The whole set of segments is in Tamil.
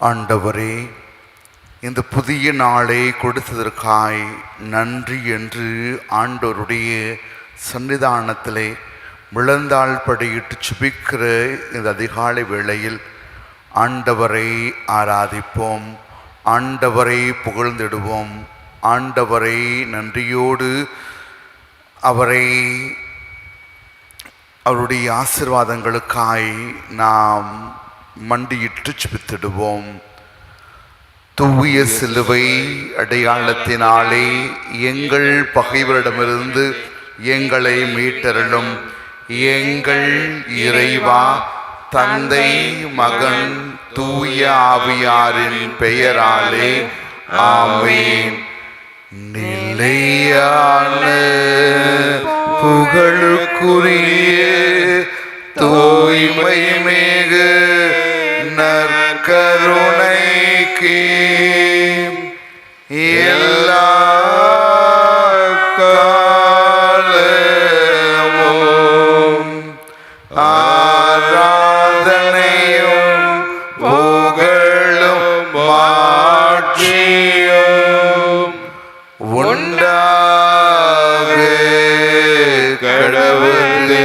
ஆண்டவரே இந்த புதிய நாளை கொடுத்ததற்காய் நன்றி என்று ஆண்டவருடைய சன்னிதானத்திலே முழந்தாள் படியிட்டு சுபிக்கிற இந்த அதிகாலை வேளையில் ஆண்டவரை ஆராதிப்போம் ஆண்டவரை புகழ்ந்திடுவோம் ஆண்டவரை நன்றியோடு அவரை அவருடைய ஆசிர்வாதங்களுக்காய் நாம் மண்டியிட்டு சுபித்திடுவோம் தூய சிலுவை அடையாளத்தினாலே எங்கள் பகைவரிடமிருந்து எங்களை மீட்டருளும். எங்கள் இறைவா தந்தை மகன் தூய ஆவியாரின் பெயராலே ஆவேன் நிலையான புகழுக்குரிய தூய்மை மேக நற்கருணைக்கு எல்லா காலமும் ஆராதனையும் கடவுளே.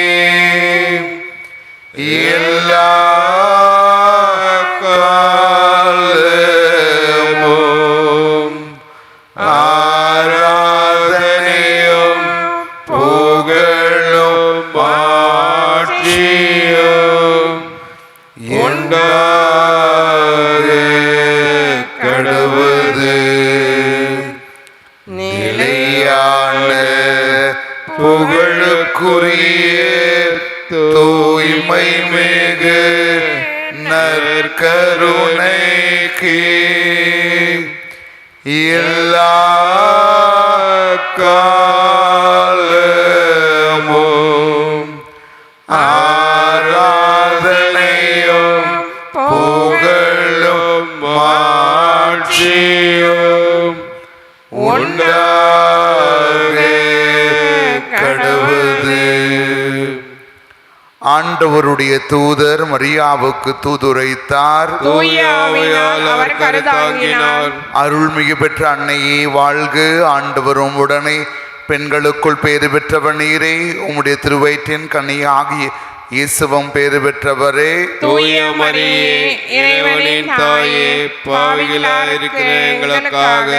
ஆண்டவருடைய தூதர் மரியாவுக்கு தூதுரைத்தார். அருள்மிகு பெற்ற அன்னையே வாழ்க. ஆண்டவரும் உடனே பெண்களுக்குள் பேறு பெற்றவர் நீரே. உம்முடைய திருவயிற்றின் கனியாகிய இயேசுவும் பேறு பெற்றவரே. தூய மரியே இறைவனின் தாயே பாவிகளாயிருக்கிற எங்களுக்காக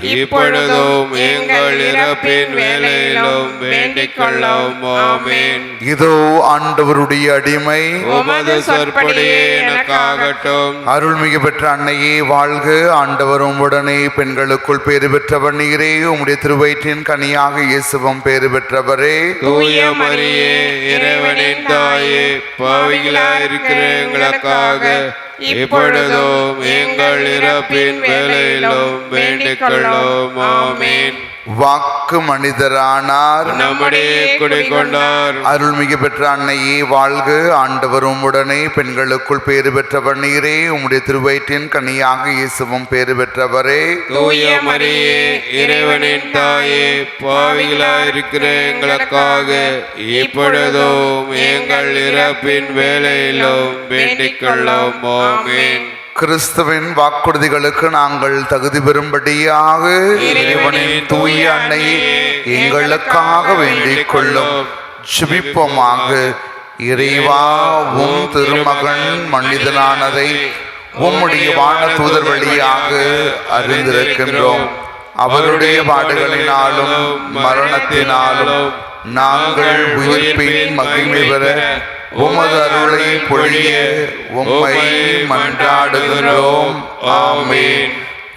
இப்பொழுதும் எங்கள் இறப்பின் வேலையிலும் வேண்டிக் கொள்ளும் ஆமேன். இதோ ஆண்டவருடைய அடிமை. உமது சொற்படியே எனக்காகட்டும். அருள்மிகு பெற்ற அன்னையே வாழ்க. ஆண்டவரும் உடனே பெண்களுக்குள் பேறு பெற்றவர் நீரே. உம்முடைய திருவயிற்றின் கனியாக இயேசுவும் பேறு பெற்றவரே. தூய மரியே இறைவனின் தாயே பாவிகளாயிருக்கிற எங்களுக்காக இப்பொழுதும் எங்கள் இறப்பின் வேலையிலும் வேண்டிக் கொள்ளும். ஆமீன். வாக்கு மனிதரானார். நம்முடைய குடிக்கொண்டார் அருள்மிகு பெற்ற அன்னையே வாழ்க ஆண்டவரும் உடனே பெண்களுக்குள் பேறு பெற்றவர் நீரே. உம்முடைய திருவயிற்றின் கனியாக இயேசுவும் பேறு பெற்றவரே. தூய மரியே இறைவனின் தாயே பாவிகளாயிருக்கிற எங்களுக்காக இப்பொழுதும் எங்கள் இறப்பின் வேலையிலும் வேண்டிக் கொள்ளும் ஆமேன். கிறிஸ்துவின் வாக்குறுதிகளுக்கு நாங்கள் தகுதி பெறும்படியாக இறைவனின் தூய அன்னையே எங்களுக்காக வேண்டிக் கொள்ளும் ஜெபிப்போமாக. இறைவா உம் திருமகன் மனிதனானதை உம்முடைய வான தூதர் வழியாக அறிந்திருக்கின்றோம். அவருடைய பாடுகளினாலும் மரணத்தினாலும் நாங்கள் உயிர்ப்பின் மகிமை பெற உமது அருளை பொழிய உம்மை மன்றாடுகிறோம். ஆமென்.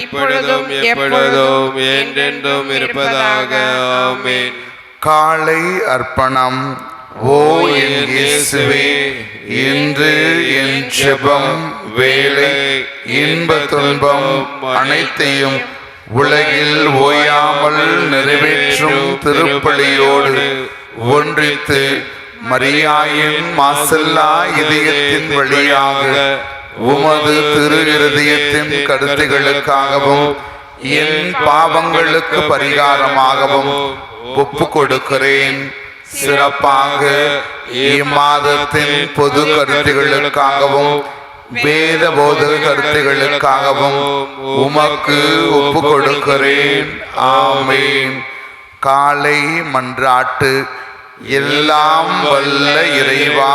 இப்பொழுதும் எப்பொழுதும் என்றென்றும் இருப்பதாக. ஆமென். காலை அர்ப்பணம். ஓ என் இயேசுவே இன்று என் ஜெபம் வேலை இன்ப துன்பம் அனைத்தையும் உலகில் ஓயாமல் நிறைவேற்றும் திருப்பலியோடு ஒன்றித்து மரியாயின் மாசல்லா இதயத்தின் வழியாக உமது திரு இருதயத்தின் கருத்துகளுக்காகவும் என் பாவங்களுக்கு பரிகாரமாகவும் ஒப்பு கொடுக்கிறேன் சிறப்பாக இம்மாதத்தின் பொது கருத்துகளுக்காகவும் வேத போத கருத்துகளுக்காகவும் உமக்கு ஒப்பு கொடுக்கிறேன் ஆமேன் காலை மன்றாட்டு எல்லாம் வல்ல இறைவா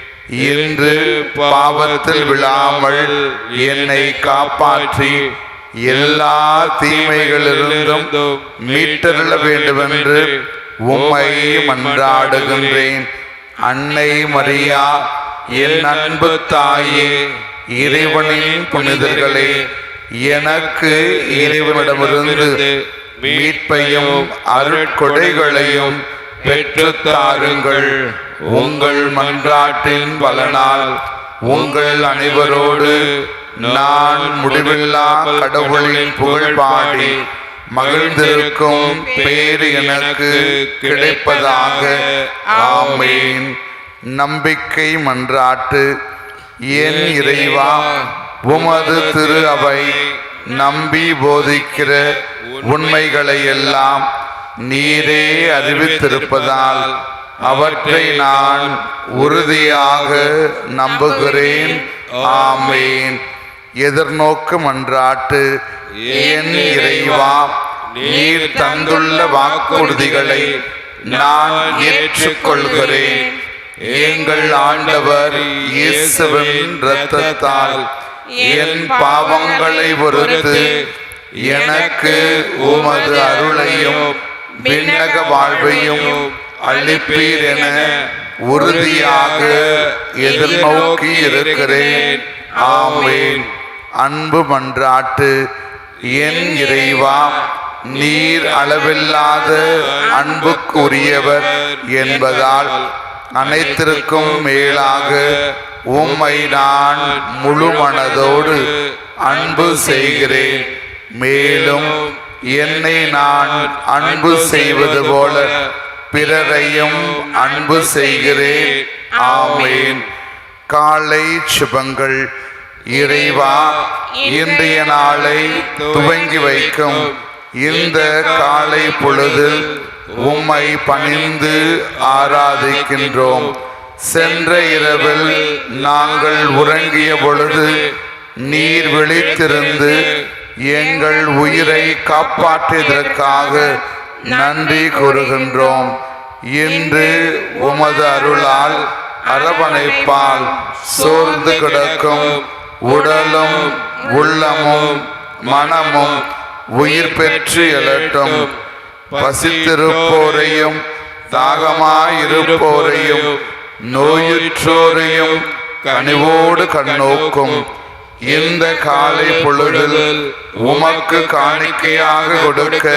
இன்று பாவத்தில் விழாமல் என்னை காப்பாற்றி எல்லா தீமைகளிலிருந்தும் மீட்டருள வேண்டுமென்று உம்மை மன்றாடுகின்றேன். அன்னை மரியா என் அன்பு தாயே இறைவனின் புனிதர்களே எனக்கு இறைவனிடமிருந்து மீட்பையும் அருட்கொடைகளையும் பெற்றுத்தாருங்கள். உங்கள் மன்றாட்டின் பலனால் உங்கள் அனைவரோடு நான் முடிவில்லா கடவுளின் புகழ் பாடி மகிழ்ந்திருக்கும் பேர் எனக்கு கிடைப்பதாக. ஆமேன். நம்பிக்கை மன்றாட்டு. என் இறைவா உமது திரு அவை நம்பி போதிக்கிற உண்மைகளை எல்லாம் நீரே அறிவித்திருப்பதால் அவற்றை நான் உறுதியாக நம்புகிறேன். ஆமேன். எதிர்நோக்கு மன்றாட்டு என் இறைவா நீர் தந்துள்ள வாக்குறுதிகளை நான் ஏற்றுக்கொள்கிறேன். எங்கள் ஆண்டவர் இயேசுவின் இரத்தத்தால் என் பாவங்களை பொறுத்து எனக்கு உமது அருளையும் விண்ணக வாழ்வையும் அளிப்பீர் என உறுதியாக எதிர்நோக்கி இருக்கிறேன். ஆமேன். அன்பு மன்றாட்டு என் இறைவா நீர் அளவில்லாத அன்புக்குரியவர் என்பதால் அனைத்திற்கும் மேலாக உம்மை நான் முழு மனதோடு அன்பு செய்கிறேன். மேலும் என்னை நான் அன்பு செய்வது போல பிறரையும் அன்பு செய்கிறேன். ஆமேன். காலை சுபங்கள் இறைவா இன்றைய நாளை துவங்கி வைக்கும். இந்த காலை பொழுது உம்மை பணிந்து ஆராதிக்கின்றோம். சென்ற இரவில் நாங்கள் உறங்கிய பொழுது நீர் விழித்திருந்து எங்கள் உயிரை காப்பாற்றியதற்காக நன்றி கூறுகின்றோம். இன்று உமது அருளால் அரவணைப்பால் சோர்ந்து கிடக்கும் உடலும் உள்ளமும் மனமும் உயிர் பெற்று எழட்டும். பசித்திருப்போரையும் தாகமாயிருப்போரையும் நோயுற்றோரையும் கனிவோடு கண்ணோக்கும். இந்த காலை பொழுதில் உமக்கு காணிக்கையாக கொடுக்க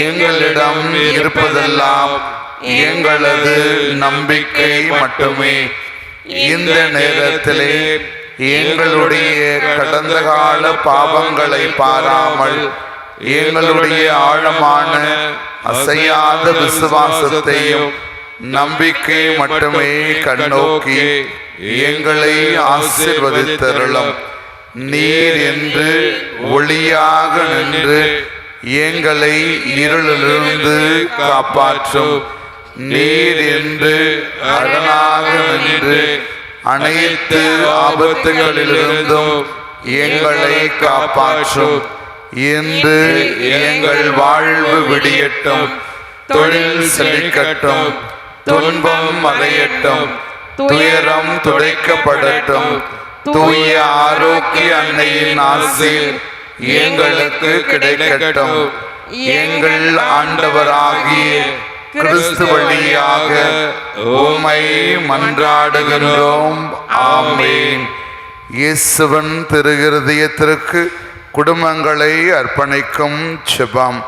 எங்களிடம் இருப்பதெல்லாம் எங்களது நம்பிக்கை மட்டுமே. இந்த நேரத்திலே எங்களுடைய கடந்த கால பாவங்களை பாராமல் எங்களுடைய ஆழமான அசையாத விசுவாசத்தையும் நம்பிக்கை மட்டுமே கண்ணோக்கி எங்களை ஆசிர்வதித்தருளும். நீர் என்று ஒளியாக நின்று எங்களை இருளிலிருந்து காப்பாற்றும். நீர் என்று அரணாக நின்று அனைத்து ஆபத்துகளிலிருந்தும் எங்களை காப்பாற்றும். இன்று எங்கள் வாழ்வு விடியட்டும். தொழில் செழிக்கட்டும். துன்பம் மறையட்டும் துயரம் துடைக்கப்படட்டும். தூய ஆரோக்கிய அன்னையின் ஆசீர் எங்களுக்கு கிடைக்கட்டும். எங்கள் ஆண்டவராகிய கிறிஸ்து வழியாக ஓமை மன்றாடுகின்றோம். ஆமேன். இயேசுவன் திருகிருதயத்திற்கு குடும்பங்களை அர்ப்பணிக்கும் செபம்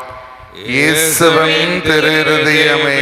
இயேசுவன் திருஹிருதயமே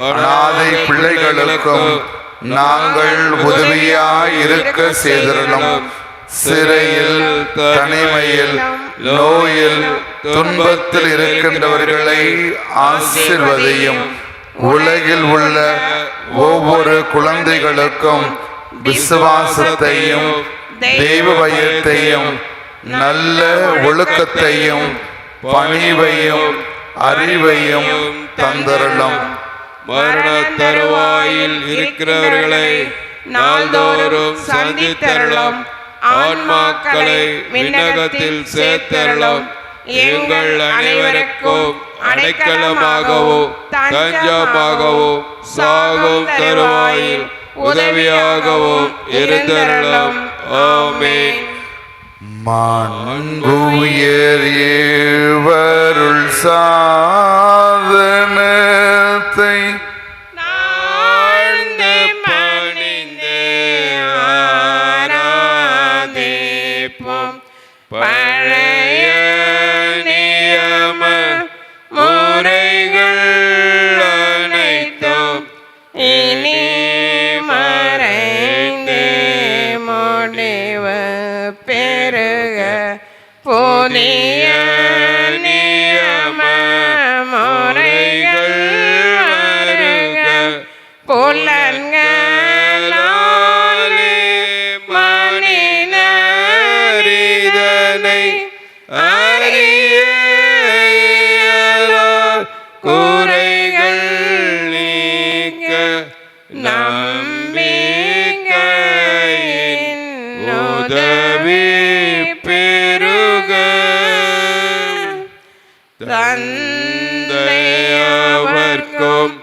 அனாதை பிள்ளைகளுக்கும் நாங்கள் உதவியாய் இருக்க செய்திருளும் சிறையில் தனிமையில் நோயில் துன்பத்தில் இருக்கின்றவர்களை ஆசிர்வதையும். உலகில் உள்ள ஒவ்வொரு குழந்தைகளுக்கும் விசுவாசத்தையும் தெய்வ பயத்தையும் நல்ல ஒழுக்கத்தையும் பணிவையும் அறிவையும் தந்தருளும் மரண தருவாயில் இருக்கிறவர்களை நாள்தோறும் சந்தித்தருளும். ஆன்மாக்களை விண்ணகத்தில் சேர்த்தருளும். எங்கள் அனைவருக்கும் அடைக்கலமாகவோ தஞ்சமாகவோ சாகும் தருவாயில் உதவியாகவும் இருந்தருளும். ஆமென். மாண்புயர் ஏவருள் சாதனை பெருக புதிய நியம முறைகள் வருக புலன்களாலே மனிதரிதனை அறிய குறைகள் நீக்க நம்பிக்கையின் உதவி பெருக தந்தையவர்க்கும்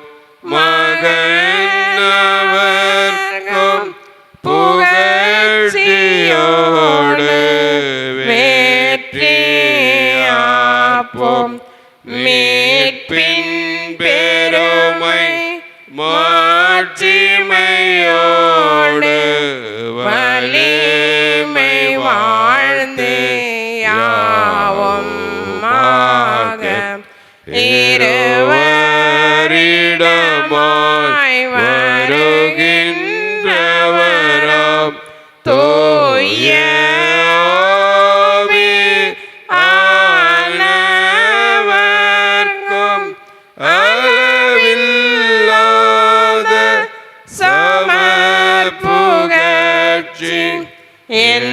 இருவரிடமாய் வருகின்றவராம். தோய ஆவி ஆனவர்க்கும் அளவில்லாத சமர்ப்புகழ்ச்சி என்றுமே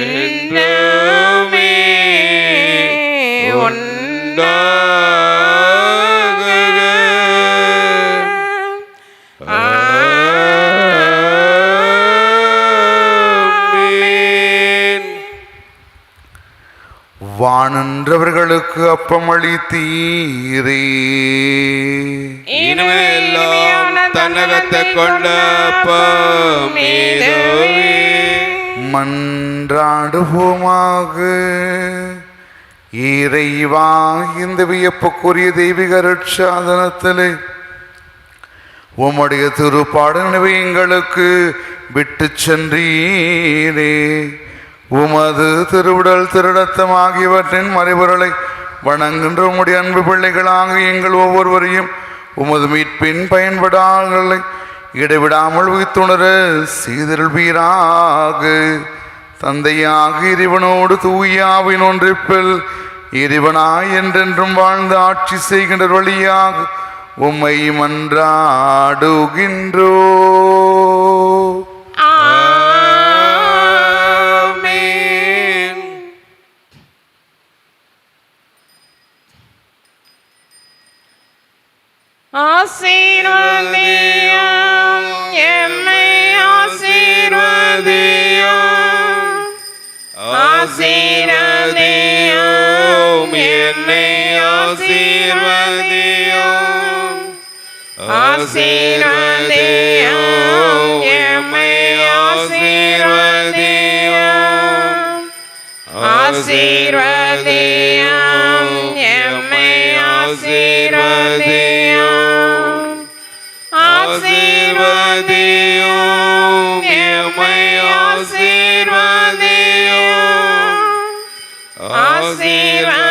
வானன்றவர்களுக்கு அப்பமளித்தீரே இனிமையெல்லாம் தன்னகத்தை கொண்ட. மன்றாடுவோமாக. இறைவா இந்த வியப்புக்குரிய தெய்வீக ரட்சாதனத்திலே உம்முடைய திருப்பாடு நினைவை எங்களுக்கு விட்டு சென்றீரே. உமது திருவிடல் திருடத்தம் ஆகியவற்றின் மறைபொருளை வணங்குகின்ற உம்முடைய அன்பு பிள்ளைகளாக எங்கள் ஒவ்வொருவரையும் உமது மீட்பின் பயன்படாங்களை இடைவிடாமல் உயிர்த்துணர செய்தருள்வீராக. தந்தையாக இறைவனோடு தூயாவின் ஒன்றிப்பில் இறைவனாய் என்றென்றும் வாழ்ந்து ஆட்சி செய்கின்ற வழியாக உம்மை மன்றாடுகின்றோ. ஆசீர்வதியும் ஆசீர்வதியும் எம்மை ஆசீர்வதியும் ஆசீர்வதியும் எம்மை ஆசீர்வதியும் ஆசீர்வதியும் எம்மை ஆசீர்வதியும் ஆசீர்வதியும்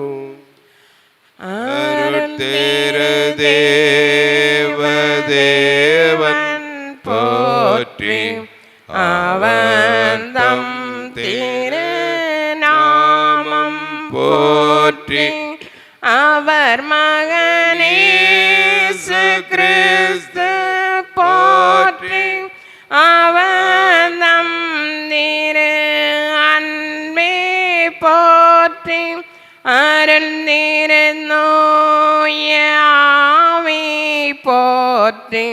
போற்றி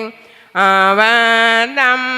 அவன் தம்